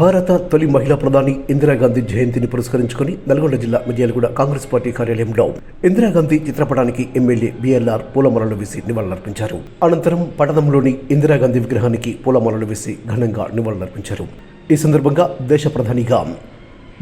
భారత తొలి మహిళా ప్రధాని ఇందిరాగాంధీ జయంతిని పురస్కరించుకుని నల్గొండ జిల్లా మిర్యాలగూడ కాంగ్రెస్ పార్టీ కార్యాలయంలో ఇందిరాగాంధీ చిత్రపటానికి ఎమ్మెల్యే బిఎల్ఆర్ పూలమాలలు వేసి నివాళులర్పించారు. అనంతరం పట్టణంలోని ఇందిరాగాంధీ విగ్రహానికి పూలమాలలు వేసి ఘనంగా నివాళులర్పించారు. ఈ సందర్భంగా దేశ ప్రధానిగా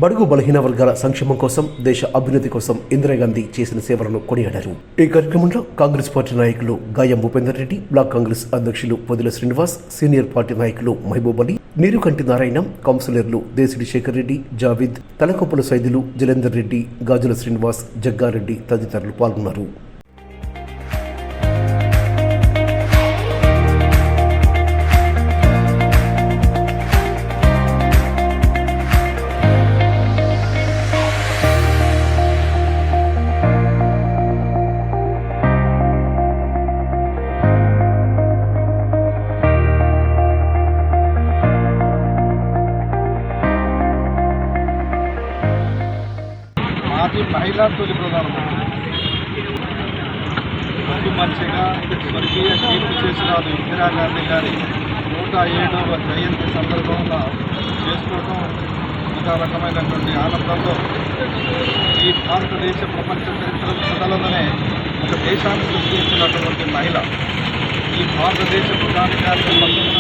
బడుగు బలహీన వర్గాల సంక్షేమం కోసం దేశ అభివృద్ధి కోసం ఇందిరాగాంధీ చేసిన సేవలను కొనియాడారు. ఈ కార్యక్రమంలో కాంగ్రెస్ పార్టీ నాయకులు గాయం భూపేందర్ రెడ్డి బ్లాక్ కాంగ్రెస్ అధ్యక్షులు పొదిల శ్రీనివాస్ సీనియర్ పార్టీ నాయకులు మహబూబ్ అలీ నీరుకంటి నారాయణ కౌన్సిలర్లు దేశిడి శేఖర్ రెడ్డి జావిద్ తలకొప్పుల సైదులు జలేందర్ రెడ్డి గాజుల శ్రీనివాస్ జగ్గారెడ్డి తదితరులు పాల్గొన్నారు. మాజీ మహిళా తొలి ప్రధానమంత్రి. మంచి మనిషిగా స్వర్గీయ కీర్తి చేసిన ఇందిరాగాంధీ గారి నూట ఏడవ జయంతి సందర్భంగా చేసుకోవటం ఒక రకమైనటువంటి ఆనందంలో ఈ భారతదేశ ప్రపంచ చరిత్ర కథలలోనే ఒక దేశాన్ని సృష్టించినటువంటి మహిళ. ఈ భారతదేశ ప్రధాని కార్యక్రమం పంతొమ్మిది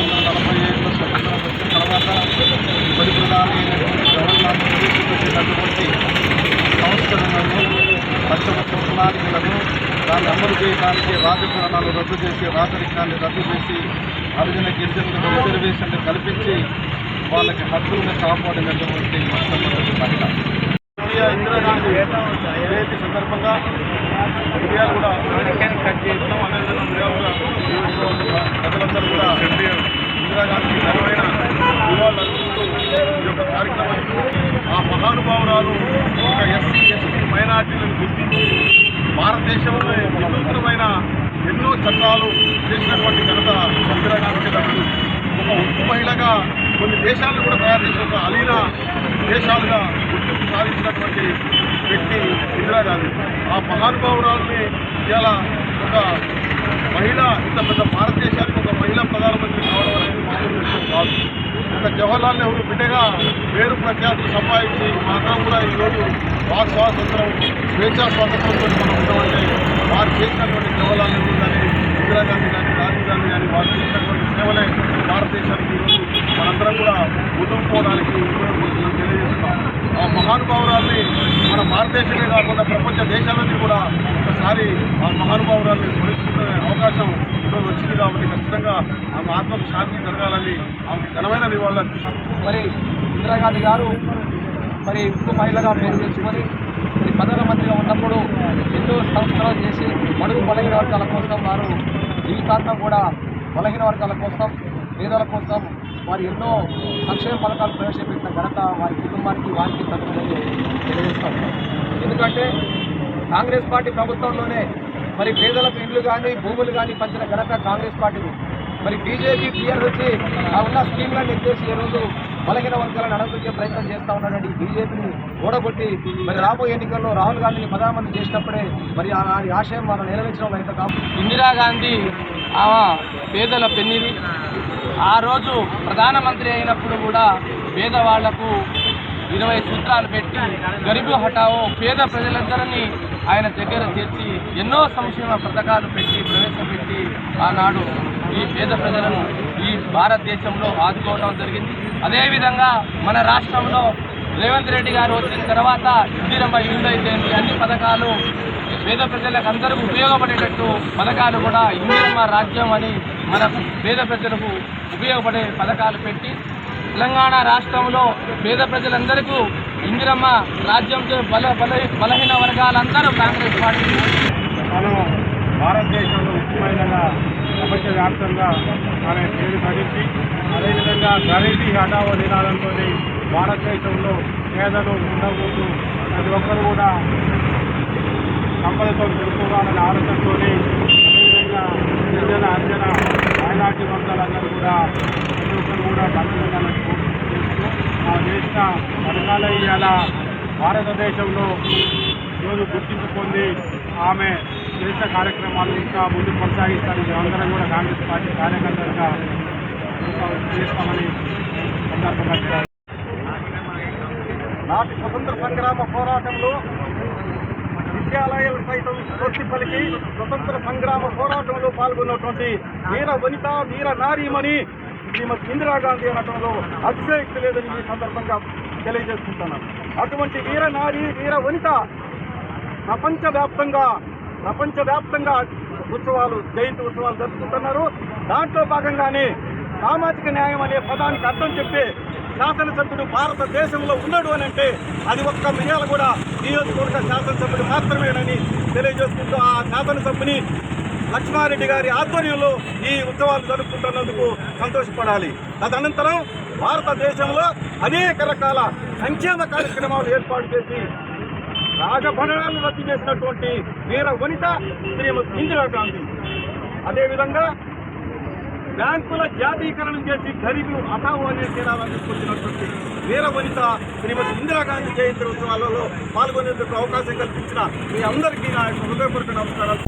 రాజభరణాలు రద్దు చేసి రాజరికాన్ని రద్దు చేసి హరిజన గిరిజనులకు రిజర్వేషన్లు కల్పించి వాళ్ళకి హక్కులను కాపాడినటువంటి మొట్టమొదటి మహిళ. ఇండియా ఇందిరాగాంధీ జయంతి సందర్భంగా ఇండియాలు కూడా కట్ చేస్తాం ప్రజలందరూ కూడా ఇందిరాగాంధీ ఘనమైన నివాళులు అర్పిస్తూ ఈ యొక్క కార్యక్రమానికి ఆ మహానుభావురాలు ఒక ఎస్సీ ఎస్టీ మైనార్టీలను గుర్తించి భారతదేశంలో వినూత్నమైన ఎన్నో చట్టాలు చేసినటువంటి ఘనత ఇందిరాగాంధీ గారు ఒక ఉప్పు మహిళగా కొన్ని దేశాలను కూడా తయారు చేసిన ఒక అలీన దేశాలుగా గుర్తింపు సాధించినటువంటి వ్యక్తి ఇందిరాగాంధీ. ఆ మహానుభావురాల్ని ఇలా ఒక మహిళ ఇంత పెద్ద భారతదేశానికి ఒక మహిళా ప్రధానమంత్రి కావడం అనేది మామూలు విషయం కాదు. ఒక జవహర్లాల్ నెహ్రూ బిడ్డగా పేరు ప్రఖ్యాతులు సంపాదించి మనందరం కూడా ఈరోజు వాక్ స్వాతంత్రం స్వేచ్ఛా స్వాతంత్రంతో మనం ఉన్నామంటే వారు చేసినటువంటి జవహర్లాల్ నెహ్రూ కానీ ఇందిరాగాంధీ కానీ రాజీవ్ గాంధీ కానీ వారు చేసినటువంటి సేవ భారతదేశానికి ఈరోజు మనందరం కూడా ఉదుపుకోవడానికి ఉపయోగపడుతుందని తెలియజేస్తున్నాం ఆ మహానుభావురాల్ని మన భారతదేశమే కాకుండా ప్రపంచ దేశాలన్నీ కూడా ఒకసారి ఆ మహానుభావురాల్ని స్మరించుకునే అవకాశం ఈరోజు వచ్చింది కాబట్టి ఖచ్చితంగా ఆమె ఆత్మకు శాంతి జరగాలని ఆమెకు ఘనమైన నివాళులు మరి ఇందిరాగాంధీ గారు మరి ఇంకో మహిళగా పేరు తెచ్చుకొని మరి ప్రధానమంత్రిగా ఉన్నప్పుడు ఎన్నో సంస్కరణలు చేసి బడుగు బలహీన వర్గాల కోసం వారు జీవితాంతం కూడా బలహీన వర్గాల కోసం పేదల కోసం వారు ఎన్నో సంక్షేమ పథకాలు ప్రవేశపెట్టిన ఘనత వారి కుటుంబానికి వారికి తగ్గుతుందని తెలియజేస్తాం ఎందుకంటే కాంగ్రెస్ పార్టీ ప్రభుత్వంలోనే మరి పేదలకు ఇండ్లు కానీ భూములు కానీ పంచిన ఘనత కాంగ్రెస్ పార్టీది. మరి బీజేపీ టీఆర్ వచ్చి ఆ ఉన్న స్కీమ్లను ఎత్తేసి ఈ రోజు బలహీన వర్గాలను అడగొచ్చే ప్రయత్నం చేస్తా ఉన్నాడండి. బీజేపీని ఓడగొట్టి మరి రాబోయే ఎన్నికల్లో రాహుల్ గాంధీని ప్రధానమంత్రి చేసినప్పుడే మరి ఆ ఆశయం మనం నెరవేర్చడం అయితే కాదు ఇందిరాగాంధీ ఆమె పేదల పెన్నిది. ఆ రోజు ప్రధానమంత్రి అయినప్పుడు కూడా పేదవాళ్ళకు ఇరవై సూత్రాలు పెట్టి గరిబు హఠావో పేద ప్రజలందరినీ ఆయన దగ్గర చేర్చి ఎన్నో సంక్షేమ పథకాలు పెట్టి ప్రవేశపెట్టి ఆనాడు ఈ పేద ప్రజలను ఈ భారతదేశంలో ఆదుకోవడం జరిగింది. అదేవిధంగా మన రాష్ట్రంలో రేవంత్ రెడ్డి గారు వచ్చిన తర్వాత ఇందిరమ్మ ఇల్లు అయితే అన్ని పథకాలు పేద ప్రజలకు అందరికీ ఉపయోగపడేటట్టు పథకాలు కూడా ఇందిరమ్మ రాజ్యం అని మన పేద ప్రజలకు ఉపయోగపడే పథకాలు పెట్టి తెలంగాణ రాష్ట్రంలో పేద ప్రజలందరికీ ఇందిరమ్మ రాజ్యంతో బల బల బలహీన వర్గాలందరూ కాంగ్రెస్ పార్టీ మనం భారతదేశంలో ముఖ్యమైనగా ప్రపంచవ్యాప్తంగా ఆమె పేరు సాధించి అదేవిధంగా గరీబీ హఠావో నినాదంతో భారతదేశంలో పేదలు ఉండకూడదు ప్రతి ఒక్కరు కూడా సంపదతో తెలుసుకోవాలనే ఆలోచనతో అదేవిధంగా గిరిజన అర్జన మైనార్టీ వర్గాలందరూ కూడా ప్రతి ఒక్కరు కూడా బతకాలని దేశ ఆ ఇవాళ భారతదేశంలో ఈరోజు గుర్తింపు పొంది ఆమె చేసిన కార్యక్రమాలు ఇంకా ముందు కొనసాగిస్తారు మేమందరం కూడా కాంగ్రెస్ పార్టీ కార్యకర్తలుగా చేస్తామని సందర్భంగా నాటి స్వతంత్ర సంగ్రామ పోరాటంలో విద్యాలయాలు సైతం స్వస్తి పలికి స్వతంత్ర సంగ్రామ పోరాటంలో పాల్గొన్నటువంటి వీర వనిత వీర నారీమణి శ్రీమతి ఇందిరాగాంధీ అనటంలో అతిశయక్తి లేదని ఈ సందర్భంగా తెలియజేసుకుంటున్నాను అటువంటి వీర నారి వీర వనిత ప్రపంచవ్యాప్తంగా ప్రపంచవ్యాప్తంగా ఉత్సవాలు జయంతి ఉత్సవాలు జరుపుకుంటున్నారు. దాంట్లో భాగంగానే సామాజిక న్యాయం అనే పదానికి అర్థం చెప్పి శాసనసభ్యుడు భారతదేశంలో ఉన్నాడు అని అంటే అది ఒక్క మిర్యాల కూడా నియోజకవర్గ శాసనసభ్యుడు మాత్రమేనని తెలియజేసుకుంటూ ఆ శాసనసభ్యుని లక్ష్మారెడ్డి గారి ఆధ్వర్యంలో ఈ ఉత్సవాలు జరుపుకుంటున్నందుకు సంతోషపడాలి. తదనంతరం భారతదేశంలో అనేక రకాల సంక్షేమ కార్యక్రమాలు ఏర్పాటు చేసి రాజభరణాలను రద్దు చేసినటువంటి వీర వనిత శ్రీమతి ఇందిరాగాంధీ అదేవిధంగా బ్యాంకుల జాతీకరణం చేసి గరీబులు హఠావు అనే తీరాలను తీసుకొచ్చినటువంటి వీర వనిత శ్రీమతి ఇందిరాగాంధీ జయంతి ఉత్సవాలలో పాల్గొనేందుకు అవకాశం కల్పించిన మీ అందరికీ నా యొక్క హృదయపూర్వక నమస్కారాలు.